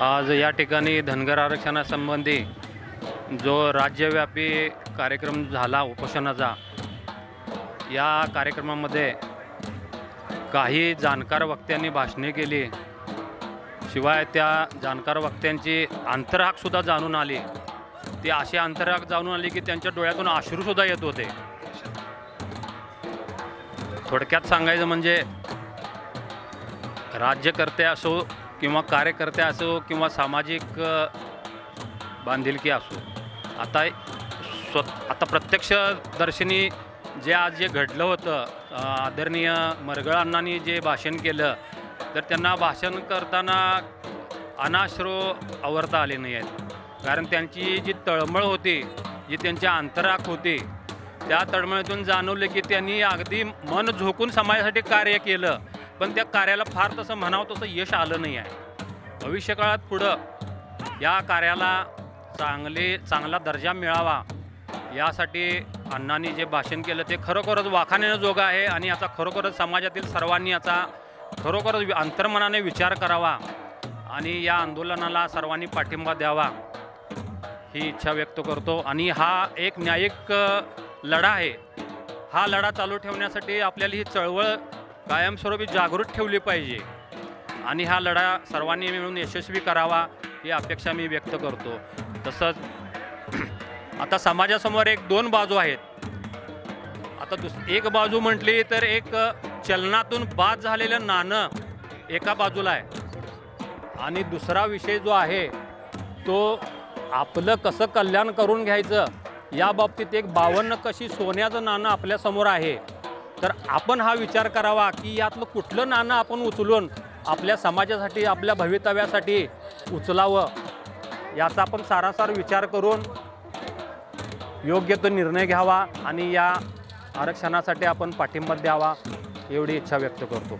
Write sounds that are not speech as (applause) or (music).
आज या ठिकाणी धनगर आरक्षणासंबंधी जो राज्यव्यापी कार्यक्रम झाला उपोषणाचा या कार्यक्रमामध्ये काही जाणकार वक्त्यांनी भाषणे केली. शिवाय त्या जाणकार वक्त्यांची अंतरागसुद्धा जाणून आली. ती अशी अंतराग जाणून आली की त्यांच्या डोळ्यातून अश्रूसुद्धा येत होते. थोडक्यात सांगायचं म्हणजे राज्यकर्ते असो किंवा कार्यकर्ते असो किंवा सामाजिक बांधिलकी असो आता स्व आता प्रत्यक्ष दर्शनी जे आज जे घडलं होतं आदरणीय मरगळ अण्णांनी जे भाषण केलं तर त्यांना भाषण करताना अनाश्रो आवरता आले नाही आहेत. कारण त्यांची जी तळमळ होती जी त्यांच्या अंतराक होती त्या तळमळीतून जाणवले की त्यांनी अगदी मन झोकून समाजासाठी कार्य केलं. पण त्या कार्याला फार तसं म्हणावं तसं यश आलं नाही आहे. भविष्यकाळात पुढं या कार्याला चांगले चांगला दर्जा मिळावा यासाठी अण्णांनी जे भाषण केलं ते खरोखरच वाखाण्यानं जोगं आहे आणि याचा खरोखरच समाजातील सर्वांनी याचा खरोखरच अंतर्मनाने विचार करावा आणि या आंदोलनाला सर्वांनी पाठिंबा द्यावा ही इच्छा व्यक्त करतो. आणि हा एक न्यायिक लढा आहे. हा लढा चालू ठेवण्यासाठी आपल्याला ही चळवळ कायमस्वरूपी जागृत ठेवली पाहिजे. आणि हा लढा सर्वांनी मिळून यशस्वी करावा ही अपेक्षा मी व्यक्त करतो. तसंच (clears throat) आता समाजासमोर एक दोन बाजू आहेत. आता दुस एक बाजू म्हटली तर एक चलनातून बाद झालेलं नाणं एका बाजूला आहे. आणि दुसरा विषय जो आहे तो आपलं कसं कल्याण करून घ्यायचं या बाबतीत एक बावन्न कशी सोन्याचं नाणं आपल्यासमोर आहे. तर आपण हा विचार करावा की यातलं कुठलं नाणं आपण उचलून आपल्या समाजासाठी आपल्या भवितव्यासाठी उचलावं? याचा आपण सारासार विचार करून योग्य तो निर्णय घ्यावा आणि या आरक्षणासाठी आपण पाठिंबा द्यावा एवढी इच्छा व्यक्त करतो.